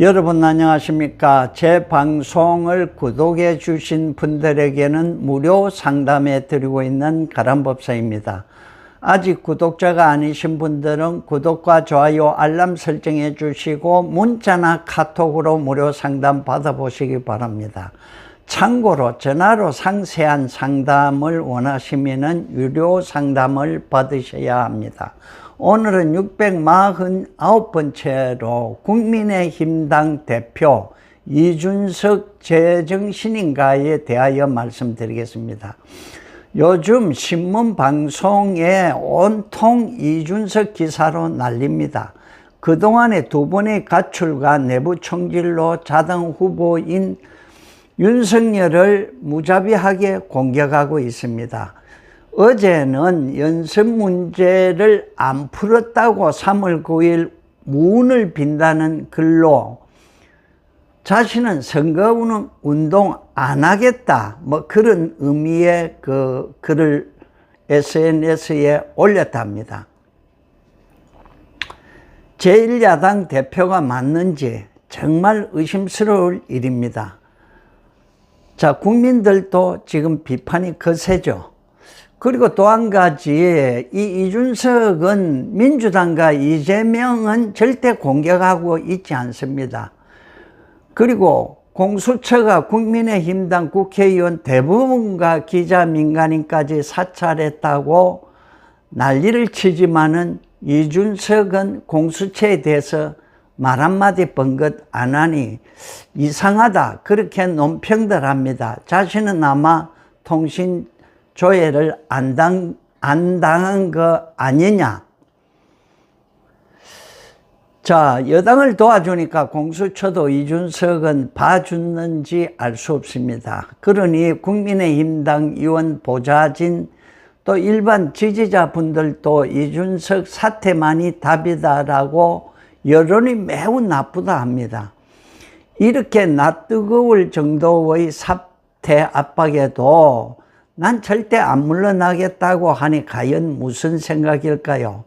여러분 안녕하십니까? 제 방송을 구독해 주신 분들에게는 무료 상담해 드리고 있는 가람법사입니다. 아직 구독자가 아니신 분들은 구독과 좋아요, 알람 설정해 주시고 문자나 카톡으로 무료 상담 받아보시기 바랍니다. 참고로 전화로 상세한 상담을 원하시면 유료 상담을 받으셔야 합니다. 오늘은 649번째로 국민의힘당 대표 이준석 재정신인가에 대하여 말씀드리겠습니다. 요즘 신문 방송에 온통 이준석 기사로 난립니다. 그동안에 두 번의 가출과 내부 총질로 자당 후보인 윤석열을 무자비하게 공격하고 있습니다. 어제는 연습 문제를 안 풀었다고 3월 9일 문을 빈다는 글로 자신은 선거 운동 안 하겠다 뭐 그런 의미의 그 글을 SNS에 올렸답니다. 제1야당 대표가 맞는지 정말 의심스러울 일입니다. 자, 국민들도 지금 비판이 거세죠. 그리고 또 한 가지, 이 이준석은 민주당과 이재명은 절대 공격하고 있지 않습니다. 그리고 공수처가 국민의힘당 국회의원 대부분과 기자 민간인까지 사찰했다고 난리를 치지만은 이준석은 공수처에 대해서 말 한마디 번긋 안 하니 이상하다. 그렇게 논평들 합니다. 자신은 아마 통신 조회를 안, 당, 안 당한 거 아니냐. 자, 여당을 도와주니까 공수처도 이준석은 봐주는지 알 수 없습니다. 그러니 국민의힘당 의원 보좌진 또 일반 지지자분들도 이준석 사태만이 답이다라고 여론이 매우 나쁘다 합니다. 이렇게 낯뜨거울 정도의 사태 압박에도 난 절대 안 물러나겠다고 하니 과연 무슨 생각일까요?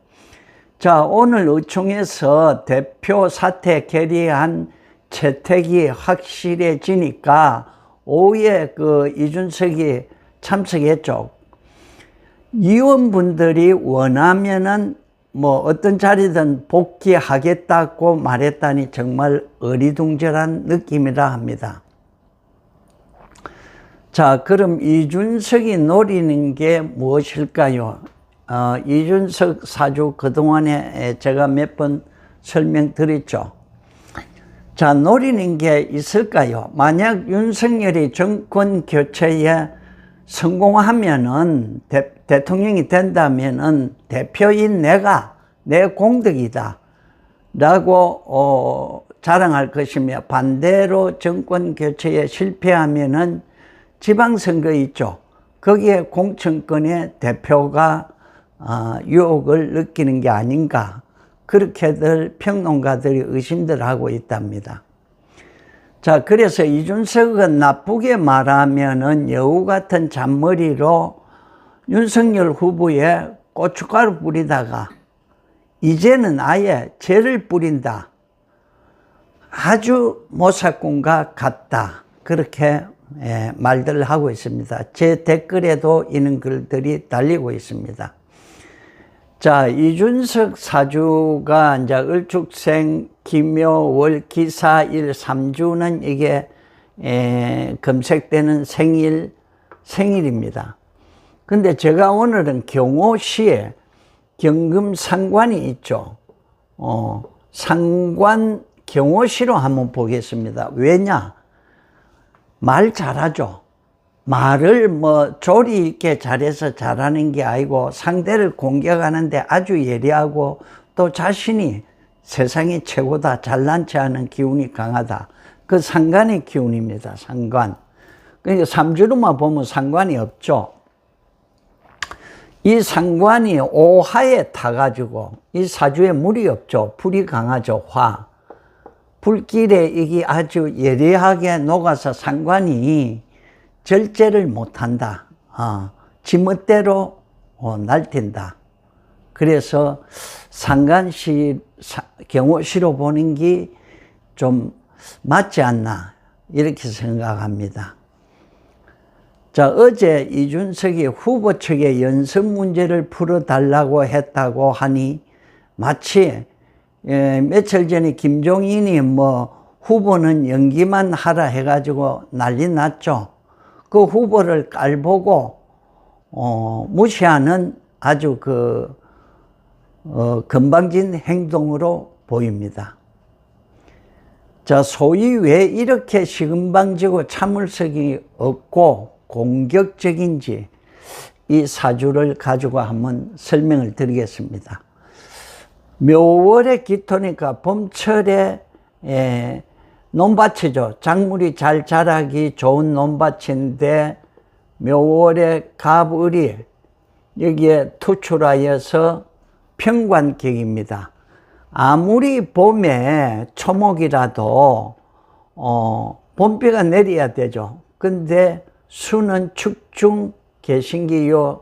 자, 오늘 의총에서 대표 사태 결의한 채택이 확실해지니까 오후에 그 이준석이 참석했죠. 의원분들이 원하면은 뭐 어떤 자리든 복귀하겠다고 말했다니 정말 어리둥절한 느낌이라 합니다. 자, 그럼 이준석이 노리는 게 무엇일까요? 어, 이준석 사주 그동안에 제가 몇 번 설명드렸죠. 자, 노리는 게 있을까요? 만약 윤석열이 정권 교체에 성공하면은 대, 대통령이 된다면은 대표인 내가 내 공덕이다 라고 어, 자랑할 것이며 반대로 정권 교체에 실패하면은 지방선거 있죠. 거기에 공천권의 대표가 어, 유혹을 느끼는 게 아닌가 그렇게들 평론가들이 의심들 하고 있답니다. 자, 그래서 이준석은 나쁘게 말하면은 여우 같은 잔머리로 윤석열 후보에 고춧가루 뿌리다가 이제는 아예 죄를 뿌린다. 아주 모사꾼과 같다. 그렇게 예, 말들을 하고 있습니다. 제 댓글에도 이런 글들이 달리고 있습니다. 자, 이준석 사주가 이제 을축생 김묘월 기사일 3주는 이게 에, 검색되는 생일, 생일입니다. 근데 제가 오늘은 경호시에 경금 상관이 있죠. 어, 상관 경호시로 한번 보겠습니다. 왜냐? 말 잘하죠. 말을 뭐 조리 있게 잘해서 잘하는 게 아니고 상대를 공격하는데 아주 예리하고 또 자신이 세상이 최고다 잘난 체 하는 기운이 강하다. 그 상관의 기운입니다. 상관. 그러니까 삼주로만 보면 상관이 없죠. 이 상관이 오하에 타가지고 이 사주에 물이 없죠. 불이 강하죠. 화. 불길에 이게 아주 예리하게 녹아서 상관이 절제를 못한다. 어, 지멋대로 어, 날뛴다. 그래서 상관시 경호시로 보는 게 좀 맞지 않나 이렇게 생각합니다. 자, 어제 이준석이 후보 측에 연습 문제를 풀어달라고 했다고 하니 마치 예, 며칠 전에 김종인이 뭐 후보는 연기만 하라 해가지고 난리 났죠. 그 후보를 깔보고 어, 무시하는 아주 그 어, 건방진 행동으로 보입니다. 자, 소위 왜 이렇게 시금방지고 참을성이 없고 공격적인지 이 사주를 가지고 한번 설명을 드리겠습니다. 묘월의 기토니까 봄철에 에, 논밭이죠. 작물이 잘 자라기 좋은 논밭인데 묘월의 갑을이 여기에 투출하여서 평관격입니다. 아무리 봄에 초목이라도 어, 봄비가 내려야 되죠. 근데 수는 축중 개신기요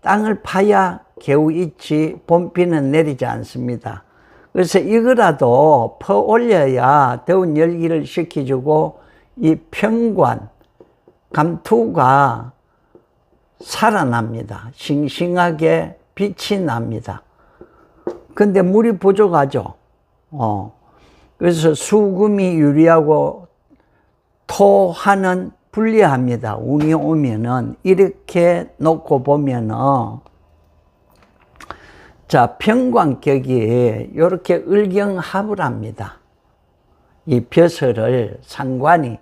땅을 파야 겨우 있지 봄비는 내리지 않습니다. 그래서 이거라도 퍼 올려야 더운 열기를 식혀주고 이 평관 감투가 살아납니다. 싱싱하게 빛이 납니다. 근데 물이 부족하죠. 어. 그래서 수금이 유리하고 토하는 불리합니다. 운이 오면은 이렇게 놓고 보면은 자 평광격이 이렇게 을경합을 합니다. 이 벼슬을 상관이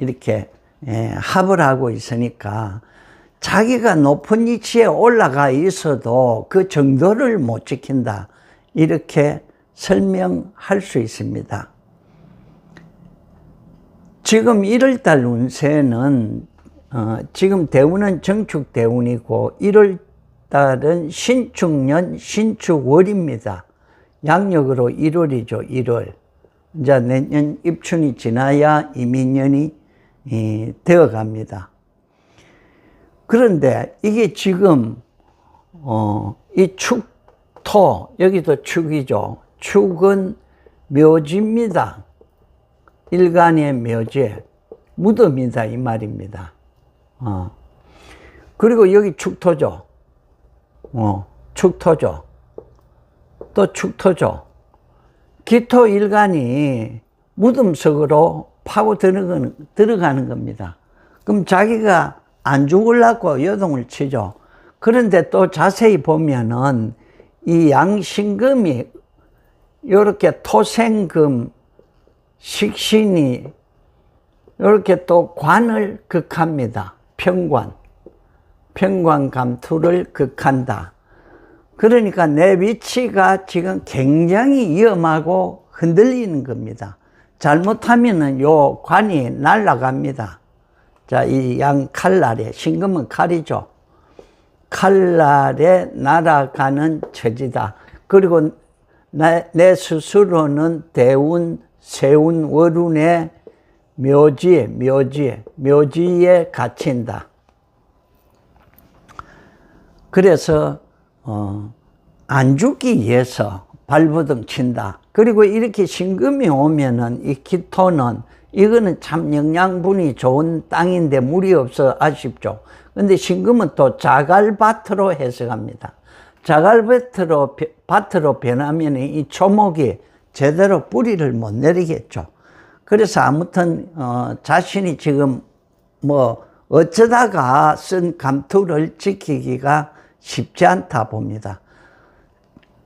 이렇게 예, 합을 하고 있으니까 자기가 높은 위치에 올라가 있어도 그 정도를 못 지킨다. 이렇게 설명할 수 있습니다. 지금 1월달 운세는 어, 지금 대운은 정축 대운이고 1월달은 신축년 신축월입니다. 양력으로 1월이죠. 1월. 이제 내년 입춘이 지나야 이민년이 이, 되어 갑니다. 그런데 이게 지금 어, 이 축토 여기도 축이죠. 축은 묘지입니다. 일간의 묘지 무덤이다 이 말입니다. 어. 그리고 여기 축토죠. 어, 축토죠. 또 축토죠. 기토 일간이 무덤 속으로 파고 들어가는, 들어가는 겁니다. 그럼 자기가 안 죽으려고 여동을 치죠. 그런데 또 자세히 보면은 이 양신금이 이렇게 토생금, 식신이 이렇게 또 관을 극합니다. 평관. 평관 감투를 극한다. 그러니까 내 위치가 지금 굉장히 위험하고 흔들리는 겁니다. 잘못하면은 요 관이 날아갑니다. 자, 이 양 칼날에, 신금은 칼이죠. 칼날에 날아가는 처지다. 그리고 내, 내 스스로는 대운, 세운, 월운의 묘지, 묘지, 묘지에 갇힌다. 그래서, 어, 안 죽기 위해서 발버둥 친다. 그리고 이렇게 신금이 오면은 이 기토는 이거는 참 영양분이 좋은 땅인데 물이 없어 아쉽죠. 근데 신금은 또 자갈밭으로 해석합니다. 자갈밭으로, 밭으로 변하면 이 초목이 제대로 뿌리를 못 내리겠죠. 그래서 아무튼, 어, 자신이 지금 뭐 어쩌다가 쓴 감투를 지키기가 쉽지 않다 봅니다.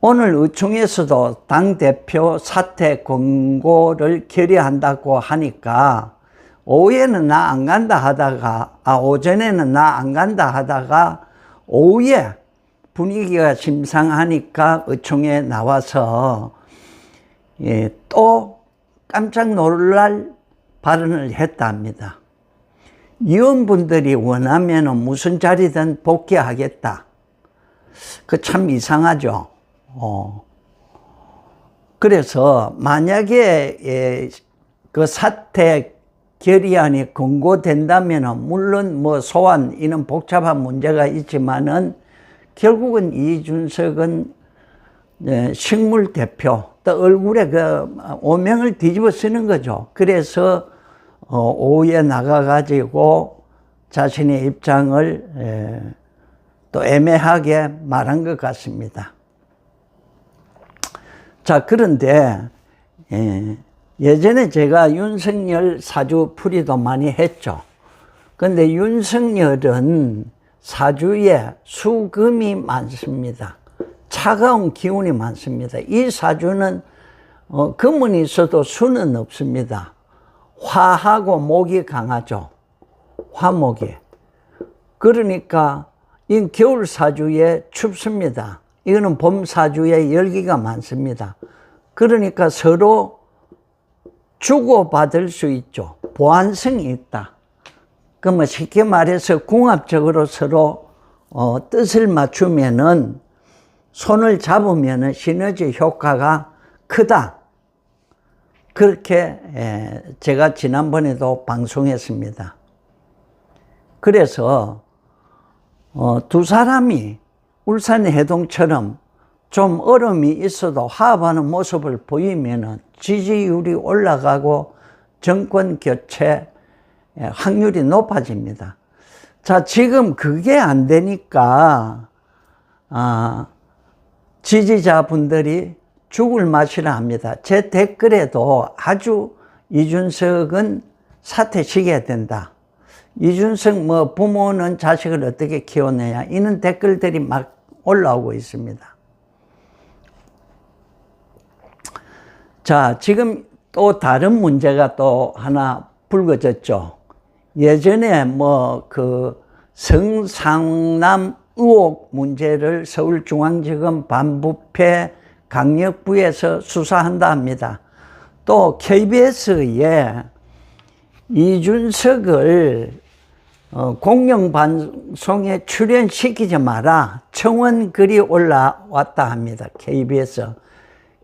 오늘 의총에서도 당대표 사퇴 권고를 결의한다고 하니까 오후에는 나 안 간다 하다가 아 오전에는 나 안 간다 하다가 오후에 분위기가 심상하니까 의총에 나와서 예, 또 깜짝 놀랄 발언을 했답니다. 위원분들이 원하면 무슨 자리든 복귀하겠다. 그 참 이상하죠. 어. 그래서 만약에 예, 그 사태 결의안이 권고된다면 물론 뭐 소환 이런 복잡한 문제가 있지만은 결국은 이준석은 예, 식물 대표 또 얼굴에 그 오명을 뒤집어 쓰는 거죠. 그래서 어, 오후에 나가가지고 자신의 입장을 에, 또 애매하게 말한 것 같습니다. 자, 그런데 예, 예전에 제가 윤석열 사주 풀이도 많이 했죠. 근데 윤석열은 사주에 수금이 많습니다. 차가운 기운이 많습니다. 이 사주는 어, 금은 있어도 수는 없습니다. 화하고 목이 강하죠. 화목이. 그러니까 이 겨울 사주에 춥습니다. 이거는 봄 사주에 열기가 많습니다. 그러니까 서로 주고받을 수 있죠. 보완성이 있다. 그러면 쉽게 말해서 궁합적으로 서로 어, 뜻을 맞추면은 손을 잡으면은 시너지 효과가 크다. 그렇게 에, 제가 지난번에도 방송했습니다. 그래서 어, 두 사람이 울산 해동처럼 좀 어려움이 있어도 화합하는 모습을 보이면은 지지율이 올라가고 정권 교체 확률이 높아집니다. 자, 지금 그게 안 되니까, 아, 지지자분들이 죽을 맛이라 합니다. 제 댓글에도 아주 이준석은 사퇴시켜야 된다. 이준석 뭐 부모는 자식을 어떻게 키워내냐. 이런 댓글들이 막 올라오고 있습니다. 자, 지금 또 다른 문제가 또 하나 불거졌죠. 예전에 뭐 그 성상남 의혹 문제를 서울중앙지검 반부패 강력부에서 수사한다 합니다. 또 KBS에 이준석을 어, 공영방송에 출연시키지 마라 청원 글이 올라왔다 합니다. KBS.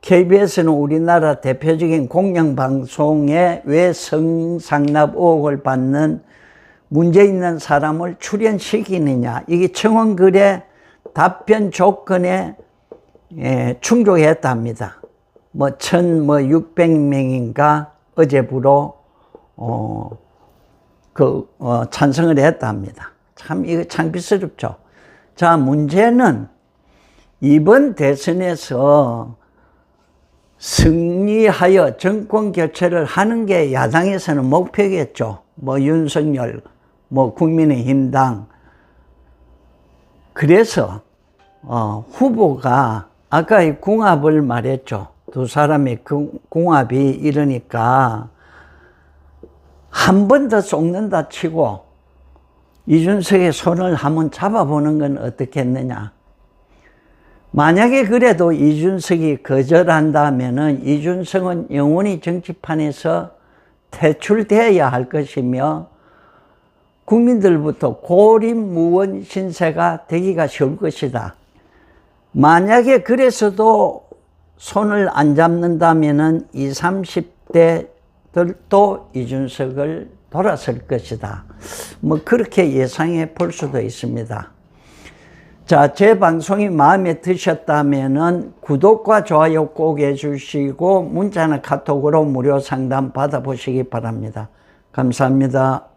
KBS는 우리나라 대표적인 공영방송에 왜 성상납 의혹을 받는 문제 있는 사람을 출연시키느냐. 이게 청원글의 답변 조건에 예, 충족했다 합니다. 뭐, 천, 뭐, 육백 명인가 어제부로, 어, 그, 어, 찬성을 했다 합니다. 참, 이거 창피스럽죠. 자, 문제는 이번 대선에서 승리하여 정권 교체를 하는 게 야당에서는 목표겠죠. 뭐 윤석열, 뭐 국민의힘당. 그래서 어, 후보가 아까 이 궁합을 말했죠. 두 사람의 그 궁합이 이러니까 한 번더 속는다 치고 이준석의 손을 한번 잡아보는 건 어떻겠느냐. 만약에 그래도 이준석이 거절한다면은 이준석은 영원히 정치판에서 퇴출되어야 할 것이며 국민들부터 고립무원 신세가 되기가 쉬울 것이다. 만약에 그래서도 손을 안 잡는다면은 20, 30대들도 이준석을 돌아설 것이다. 뭐 그렇게 예상해 볼 수도 있습니다. 자, 제 방송이 마음에 드셨다면은 구독과 좋아요 꼭 해주시고 문자나 카톡으로 무료 상담 받아보시기 바랍니다. 감사합니다.